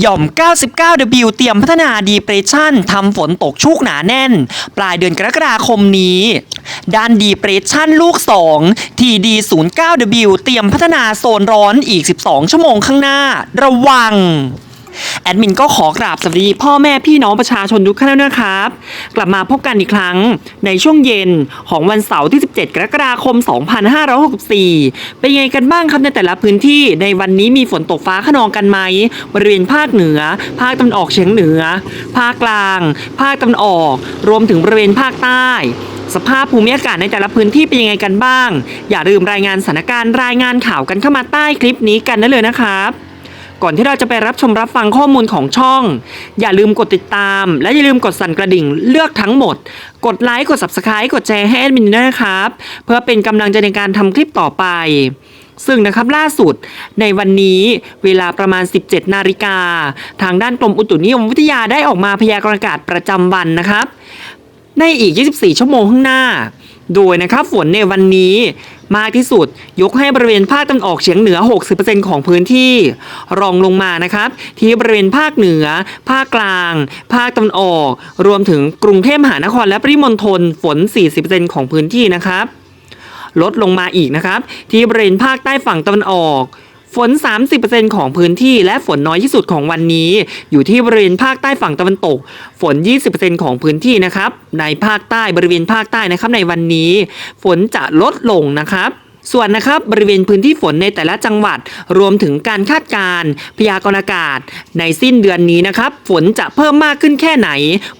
หย่อม 99W เตรียมพัฒนาดีเพรสชันทำฝนตกชุกหนาแน่น ปลายเดือนกรกฎาคมนี้ ด้านดีเพรสชันลูก 2 TD 09W เตรียมพัฒนาโซนร้อนอีก 12 ชั่วโมงข้างหน้า ระวัง แอดมินก็ขอกราบสวัสดีพ่อแม่พี่น้องประชาชนทุกท่านด้วยนะครับ กลับมาพบกันอีกครั้งในช่วงเย็นของวันเสาร์ที่ 17 กรกฎาคม 2564 เป็นไงกันบ้างครับในแต่ละพื้นที่ในวันนี้มีฝนตกฟ้าขนองกันไหมบริเวณภาคเหนือ ภาคตะวันออกเฉียงเหนือ ภาคกลาง ภาคตะวันออก รวมถึงบริเวณภาคใต้สภาพภูมิอากาศในแต่ละพื้นที่เป็นยังไงกันบ้าง อย่าลืมรายงานสถานการณ์รายงานข่าวกันเข้ามาใต้คลิปนี้กันได้เลยนะครับ ก่อนที่เราจะไปรับชมรับฟังข้อมูลของช่อง อย่าลืมกดติดตาม และอย่าลืมกดสั่นกระดิ่งเลือกทั้งหมด กดไลค์กด subscribe กดแชร์ให้แอดมินด้วยนะครับ เพื่อเป็นกำลังใจในการทำคลิปต่อไป ซึ่งนะครับล่าสุดในวันนี้เวลาประมาณ 17 นาฬิกา ทางด้านกรมอุตุนิยมวิทยาได้ออกมาพยากรณ์อากาศประจำวันนะครับ ในอีก 24 ชั่วโมงข้างหน้า โดยนะครับฝนในวันนี้ มากที่สุด ยกให้บริเวณภาคตะวันออกเฉียงเหนือ 60%ของพื้นที่ รองลงมานะครับ ที่บริเวณภาคเหนือ ภาคกลาง ภาคตะวันออก รวมถึงกรุงเทพมหานครและปริมณฑลฝน 40%ของพื้นที่นะครับ ลดลงมาอีกนะครับ ที่บริเวณภาคใต้ฝั่งตะวันออก ฝน 30%ของพื้นที่และฝนน้อยที่สุดของวันนี้ อยู่ที่บริเวณภาคใต้ฝั่งตะวันตก ฝน 20%ของพื้นที่นะครับ ในภาคใต้บริเวณภาคใต้นะครับในวันนี้ ฝนจะลดลงนะครับ ส่วนนะครับบริเวณพื้นที่ฝนในแต่ละจังหวัดรวมถึงการคาดการณ์พยากรณ์อากาศ ในสิ้นเดือนนี้นะครับฝนจะเพิ่มมากขึ้นแค่ไหน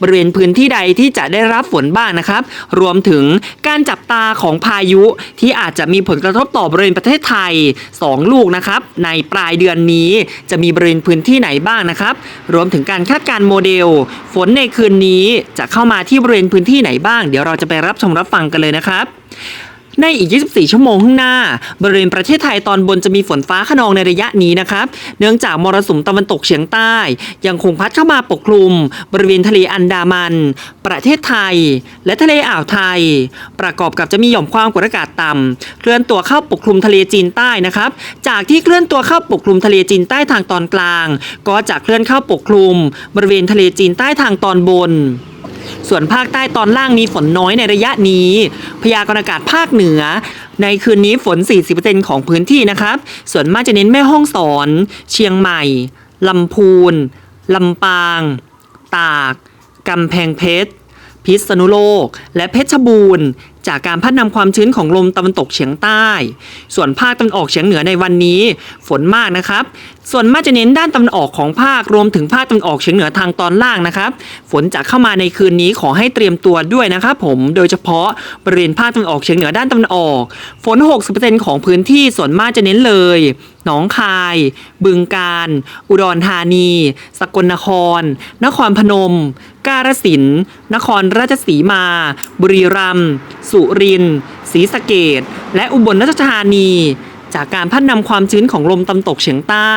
บริเวณพื้นที่ใดที่จะได้รับฝนบ้างนะครับ รวมถึงการจับตาของพายุที่อาจจะมีผลกระทบต่อบริเวณประเทศไทย 2 ลูกนะครับในปลายเดือนนี้จะมีบริเวณพื้นที่ไหนบ้างนะครับ รวมถึงการคาดการณ์โมเดล ฝนในคืนนี้จะเข้ามาที่บริเวณพื้นที่ไหนบ้าง เดี๋ยวเราจะไปรับชมรับฟังกันเลยนะครับ ในอีก 24 ชั่วโมงข้างหน้า บริเวณประเทศไทยตอนบนจะมีฝนฟ้าขนองในระยะนี้นะครับ เนื่องจากมรสุมตะวันตกเฉียงใต้ ยังคงพัดเข้ามาปกคลุม บริเวณทะเลอันดามัน ประเทศไทย และทะเลอ่าวไทย ประกอบกับจะมีหย่อมความกดอากาศต่ำเคลื่อนตัวเข้าปกคลุมทะเลจีนใต้นะครับ จากที่เคลื่อนตัวเข้าปกคลุมทะเลจีนใต้ทางตอนกลาง ก็จะเคลื่อนเข้าปกคลุม บริเวณทะเลจีนใต้ทางตอนบน ส่วนภาคใต้ตอนล่างมีฝนน้อยในระยะนี้ พยากรณ์อากาศภาคเหนือ ในคืนนี้ฝน 40%ของพื้นที่นะครับ ส่วนมากจะเน้นแม่ห้องสอน เชียงใหม่ลำพูนลำปาง ตากกำแพงเพชรพิษณุโลก และเพชรบูรณ์ จากการพัดนำความชื้นของลมตะวันตกเฉียงใต้ ส่วนภาคตะวันออกเฉียงเหนือในวันนี้ ฝนมากนะครับส่วนมากจะเน้นด้านตะวันออกของภาครวมถึงภาคตะวันออกเฉียงเหนือทางตอนล่างนะครับ ฝนจะเข้ามาในคืนนี้ขอให้เตรียมตัวด้วยนะครับผมโดยเฉพาะบริเวณภาคตะวันออกเฉียงเหนือด้านตะวันออก ฝน 60%ของพื้นที่ส่วนมากจะเน้นเลย หนองคาย บึงกาฬอุดรธานี สกลนคร นครพนม กาฬสินธุ์นครราชสีมา บุรีรัมย์สุรินทร์ศรีสะเกดและอุบลราชธานี จากการพัดนำความชื้นของลมตะวันตกเฉียงใต้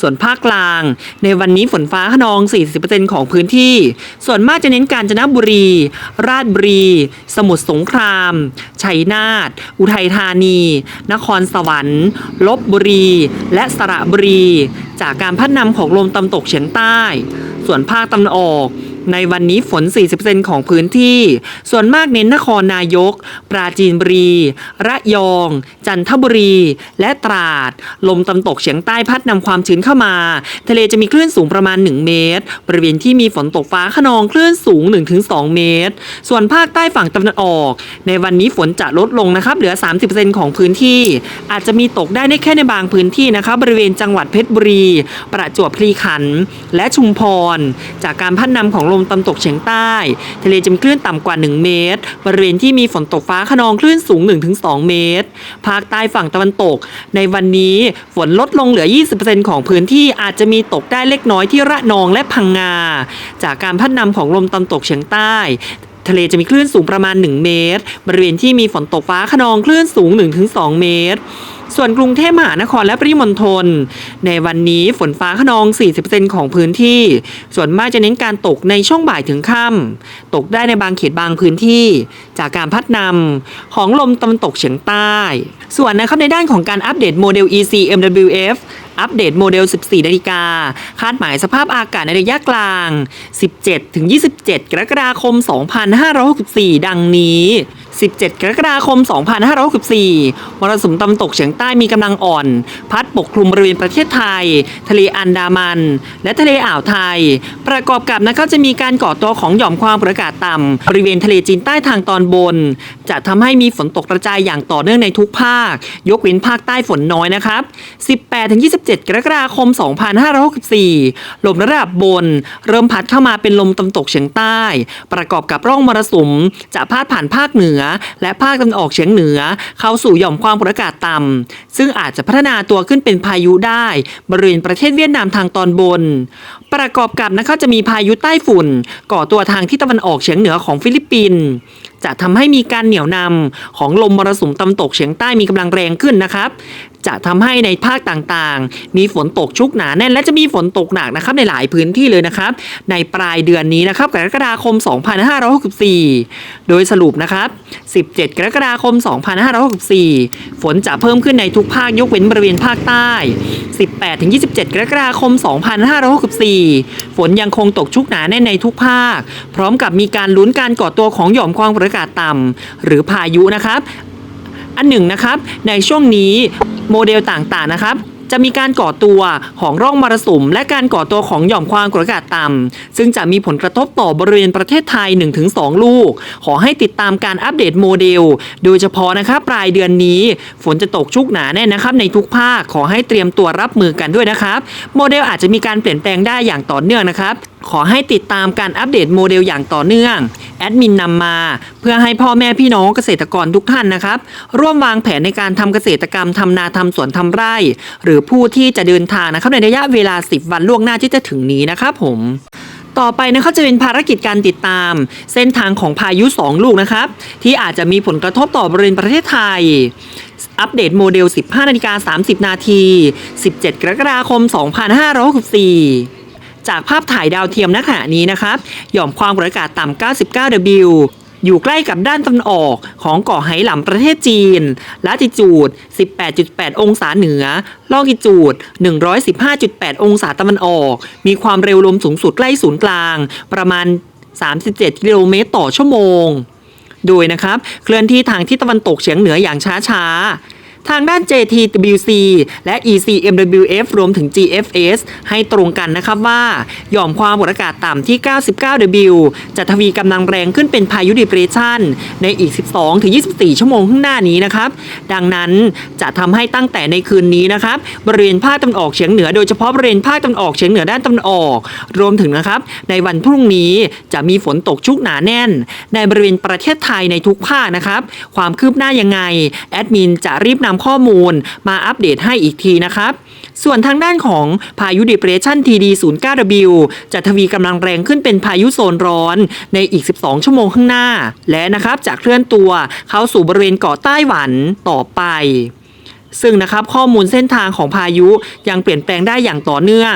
ส่วนภาคกลาง ในวันนี้ฝนฟ้าขนอง 40%ของพื้นที่ ส่วนมากจะเน้นกาญจนบุรี ราชบุรี สมุทรสงคราม ชัยนาท อุทัยธานี นครสวรรค์ ลบบุรี และสระบุรี จากการพัดนำของลมตะวันตกเฉียงใต้ ส่วนภาคตะวันออก ในวันนี้ฝน 40%ของพื้นที่ ส่วนมากเน้นนครนายก ปราจีนบุรี ระยอง จันทบุรี และตราด ลมตะวันตกเฉียงใต้พัดนำความชื้นเข้ามา ทะเลจะมีคลื่นสูงประมาณ 1 เมตร บริเวณที่มีฝนตกฟ้าขนองคลื่นสูง 1-2 เมตร ส่วนภาคใต้ฝั่งตะวันออก ในวันนี้ฝนจะลดลงนะครับ เหลือ 30%ของพื้นที่ อาจจะมีตกได้ในแค่ในบางพื้นที่นะครับบริเวณจังหวัดเพชรบุรี ประจวบคีรีขันธ์และชุมพร จากการพัดนำของลมมตะวันตกเฉียงใต้ ทะเลจะมีคลื่นต่ำกว่า 1 เมตร บริเวณที่มีฝนตกฟ้าขนองคลื่นสูง 1-2 เมตร ภาคใต้ฝั่งตะวันตก ในวันนี้ฝนลดลงเหลือ 20%ของพื้นที่อาจจะมีตกได้เล็กน้อยที่ระนองและพังงา จากการพัดนำของลมตะวันตกเฉียงใต้ทะเลจะมีคลื่นสูงประมาณ 1 เมตร บริเวณที่มีฝนตกฟ้าขนองคลื่นสูง 1-2 เมตร ส่วนกรุงเทพมหานครและปริมณฑลในวันนี้ฝนฟ้าขนอง 40%ของพื้นที่ ส่วนมากจะเน้นการตกในช่วงบ่ายถึงค่ำตกได้ในบางเขตบางพื้นที่ จากการพัดนำของลมตะวันตกเฉียงใต้ ส่วนนะครับในด้านของการอัปเดตโมเดล EC MWF อัปเดตโมเดล 14 นาฬิกา คาดหมายสภาพอากาศในระยะกลาง 17-27 กรกฎาคม 2564 ดังนี้ 17 กรกฎาคม 2564มรสุมตะวันตกเฉียงใต้มีกำลังอ่อน พัดปกคลุมบริเวณประเทศไทย ทะเลอันดามัน และทะเลอ่าวไทย ประกอบกับนะครับจะมีการก่อตัวของหย่อมความกดอากาศต่ำบริเวณทะเลจีนใต้ทางตอนบน จะทำให้มีฝนตกกระจายอย่างต่อเนื่องในทุกภาค ยกเว้นภาคใต้ฝนน้อยนะครับ 18-27 กรกฎาคม 2564 ลมระดับบน เริ่มพัดเข้ามาเป็นลมตะวันตกเฉียงใต้ ประกอบกับร่องมรสุมจะพาดผ่านภาคเหนือและภาคตะวันออกเฉียงเหนือ เข้าสู่หย่อมความกดอากาศต่ำซึ่งอาจจะพัฒนาตัวขึ้นเป็นพายุได้ บริเวณประเทศเวียดนามทางตอนบน ประกอบกับนะคะจะมีพายุใต้ฝุ่น ก่อตัวทางที่ตะวันออกเฉียงเหนือของฟิลิปปินส์จะทำให้มีการเหนี่ยวนำของลมมรสุมตะวันตกเฉียงใต้มีกำลังแรงขึ้นนะครับ จะทำให้ในภาคต่างๆ มีฝนตกชุกหนาแน่นและจะมีฝนตกหนักนะครับในหลายพื้นที่เลยนะครับ ในปลายเดือนนี้นะครับกรกฎาคม 2564 โดยสรุปนะครับ 17 กรกฎาคม 2564 ฝนจะเพิ่มขึ้นในทุกภาคยกเว้นบริเวณภาคใต้ 18-27 กรกฎาคม 2564 ฝนยังคงตกชุกหนาแน่นในทุกภาค พร้อมกับมีการลุ้นการก่อตัวของหย่อมความกดอากาศต่ำหรือพายุนะครับ อันหนึ่งนะครับ ในช่วงนี้โมเดลต่างๆนะครับจะมีการก่อตัวของร่องมรสุม และการก่อตัวของหย่อมความกดอากาศต่ำซึ่งจะมีผลกระทบต่อบริเวณประเทศไทย 1-2 ลูก ขอให้ติดตามการอัปเดตโมเดล โดยเฉพาะนะครับปลายเดือนนี้ ฝนจะตกชุกหนาแน่นะครับ ในทุกภาคขอให้เตรียมตัวรับมือกันด้วยนะครับ โมเดลอาจจะมีการเปลี่ยนแปลงได้อย่างต่อเนื่องนะครับขอให้ติดตามการอัปเดตโมเดลอย่างต่อเนื่องแอดมินนำมา เพื่อให้พ่อแม่พี่น้องเกษตรกรทุกท่านนะครับ ร่วมวางแผนในการทำเกษตรกรรมทำนาทำสวนทำไร่ หรือผู้ที่จะเดินทางนะครับในระยะเวลา 10 วันล่วงหน้าที่จะถึงนี้นะครับผมต่อไปนะครับจะเป็นภารกิจการติดตาม เส้นทางของพายุ 2 ลูกนะครับ ที่อาจจะมีผลกระทบต่อบริเวณประเทศไทย อัปเดตโมเดล 15นาฬิกา30 นาที 17 กรกฎาคม 2564 จากภาพถ่ายดาวเทียมณขณะนี้นะครับหย่อมความกดอากาศต่ำ 99 W อยู่ใกล้กับด้านตะวันออกของเกาะไหหลำประเทศจีน ลาติจูด 18.8 องศาเหนือ ลอกิจูด 115.8 องศาตะวันออก มีความเร็วลมสูงสุดใกล้ศูนย์กลาง ประมาณ 37 กิโลเมตรต่อชั่วโมง โดยนะครับ เคลื่อนที่ทางทิศตะวันตกเฉียงเหนืออย่างช้าๆ ทางด้าน JTWC และ ECMWF รวมถึง GFS ให้ตรงกันนะครับว่า หย่อมความกดอากาศต่ำที่ 99W จะทวีกำลังแรงขึ้นเป็นพายุดิเปรสชันในอีก 12-24 ชั่วโมงข้างหน้านี้นะครับ ดังนั้นจะทำให้ตั้งแต่ในคืนนี้นะครับ บริเวณภาคตะวันออกเฉียงเหนือโดยเฉพาะบริเวณภาคตะวันออกเฉียงเหนือด้านตะวันออก รวมถึงนะครับ ในวันพรุ่งนี้จะมีฝนตกชุกหนาแน่น ในบริเวณประเทศไทยในทุกภาคนะครับ ความคืบหน้ายังไง แอดมินจะรีบนำข้อมูลมาอัปเดตให้อีกทีนะครับ ส่วนทางด้านของพายุ Depression TD 09W จะทวีกำลังแรงขึ้นเป็นพายุโซนร้อนในอีก 12 ชั่วโมงข้างหน้า และนะครับจะเคลื่อนตัวเข้าสู่บริเวณเกาะไต้หวันต่อไปซึ่งนะครับข้อมูลเส้นทางของพายุยังเปลี่ยนแปลงได้อย่างต่อเนื่อง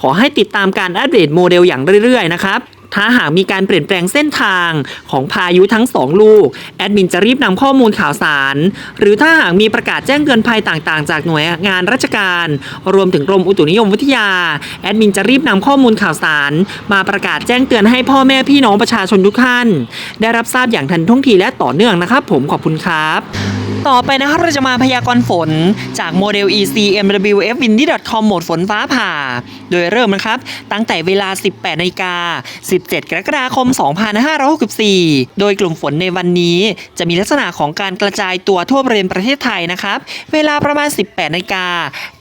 ขอให้ติดตามการอัปเดตโมเดลอย่างเรื่อยๆนะครับ ถ้าหากมีการเปลี่ยนแปลงเส้นทางของพายุทั้ง 2 ลูก แอดมินจะรีบนำข้อมูลข่าวสาร หรือถ้าหากมีประกาศแจ้งเตือนภัยต่างๆ จากหน่วยงานราชการ รวมถึงกรมอุตุนิยมวิทยา แอดมินจะรีบนำข้อมูลข่าวสาร มาประกาศแจ้งเตือนให้พ่อแม่พี่น้องประชาชนทุกท่าน ได้รับทราบอย่างทันท่วงทีและต่อเนื่องนะครับ ผมขอบคุณครับ ต่อไปนะครับเราจะมาพยากรณ์ฝนจากโมเดล ECMWF Windy com โหมดฝนฟ้าผ่า โดยเริ่มนะครับ ตั้งแต่เวลา 18นาฬิกา 17 กรกฎาคม 2564 โดยกลุ่มฝนในวันนี้จะมีลักษณะของการกระจายตัวทั่วบริเวณประเทศไทยนะครับ เวลาประมาณ 18นาฬิกา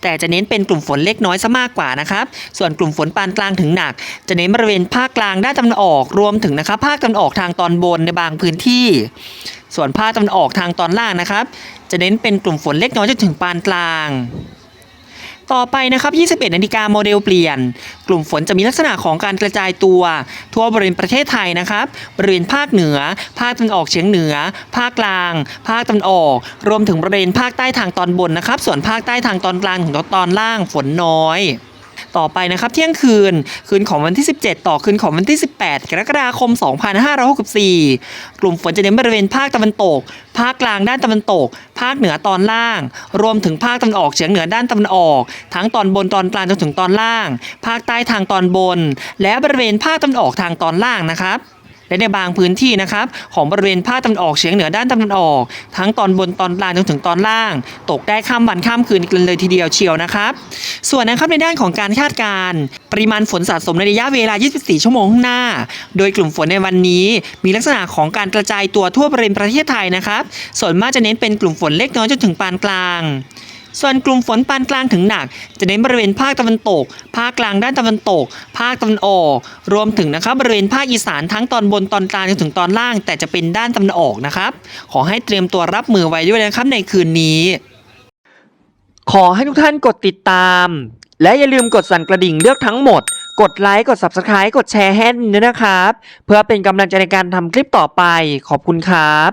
แต่จะเน้นเป็นกลุ่มฝนเล็กน้อยซะมากกว่านะครับ ส่วนกลุ่มฝนปานกลางถึงหนัก จะเน้นบริเวณภาคกลางด้านตะวันออกรวมถึงนะครับภาคตะวันออกทางตอนบนในบางพื้นที่ ส่วนภาคตะวันออกทางตอนล่างนะครับ จะเน้นเป็นกลุ่มฝนเล็กน้อยจนถึงปานกลาง ต่อไปนะครับ 21 นาฬิกาโมเดลเปลี่ยน กลุ่มฝนจะมีลักษณะของการกระจายตัว ทั่วบริเวณประเทศไทยนะครับ บริเวณภาคเหนือ ภาคตะวันออกเฉียงเหนือ ภาคกลาง ภาคตะวันออก รวมถึงบริเวณภาคใต้ทางตอนบนนะครับ ส่วนภาคใต้ทางตอนกลางถึงตอนล่างฝนน้อย ต่อไปนะครับเที่ยงคืนคืนของวันที่ 17 ต่อคืนของวันที่ 18 กรกฎาคม 2564 กลุ่มฝนจะเน้นบริเวณภาคตะวันตก ภาคกลางด้านตะวันตก ภาคเหนือตอนล่าง รวมถึงภาคตะวันออกเฉียงเหนือด้านตะวันออก ทั้งตอนบนตอนกลางจนถึงตอนล่าง ภาคใต้ทางตอนบน และบริเวณภาคตะวันออกทางตอนล่างนะครับ และในบางพื้นที่นะครับของบริเวณภาคตะวันออกเฉียงเหนือด้านตะวันออก ทั้งตอนบนตอนกลางจนถึงตอนล่าง ตกได้ข้ามวันข้ามคืนกันเลยทีเดียวเชียวนะครับ ส่วนนะครับในด้านของการคาดการณ์ปริมาณฝนสะสมในระยะเวลา 24 ชั่วโมงข้างหน้า โดยกลุ่มฝนในวันนี้ มีลักษณะของการกระจายตัวทั่วบริเวณประเทศไทยนะครับ ส่วนมากจะเน้นเป็นกลุ่มฝนเล็กน้อยจนถึงปานกลาง ส่วนกลุ่มฝนปานกลางถึงหนัก จะเน้นบริเวณภาคตะวันตก ภาคกลางด้านตะวันตก ภาคตะวันออก รวมถึงนะครับบริเวณภาคอีสานทั้งตอนบนตอนกลางจนถึงตอนล่าง แต่จะเป็นด้านตะวันออกนะครับขอให้เตรียมตัวรับมือไว้ด้วยนะครับในคืนนี้ ขอให้ทุกท่านกดติดตาม และอย่าลืมกดสั่นกระดิ่งเลือกทั้งหมดกดไลค์ กด Subscribe กดแชร์ให้ด้วยนะครับ เพื่อเป็นกำลังใจในการทำคลิปต่อไป ขอบคุณครับ